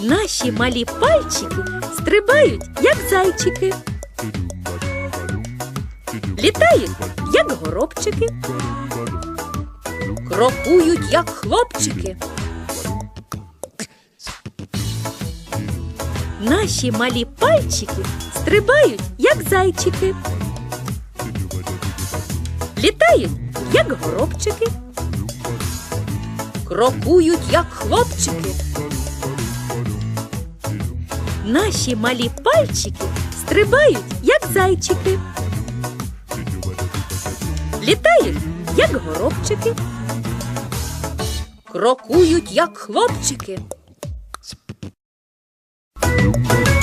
Наші малі пальчики стрибають, як зайчики. Літають, як горобчики. Крокують, як хлопчики. Наші малі пальчики стрибають, як зайчики. Літають, як горобчики. Крокують, як хлопчики. Наші малі пальчики стрибають, як зайчики. Літають, як горобчики. Крокують, як хлопчики. Thank you.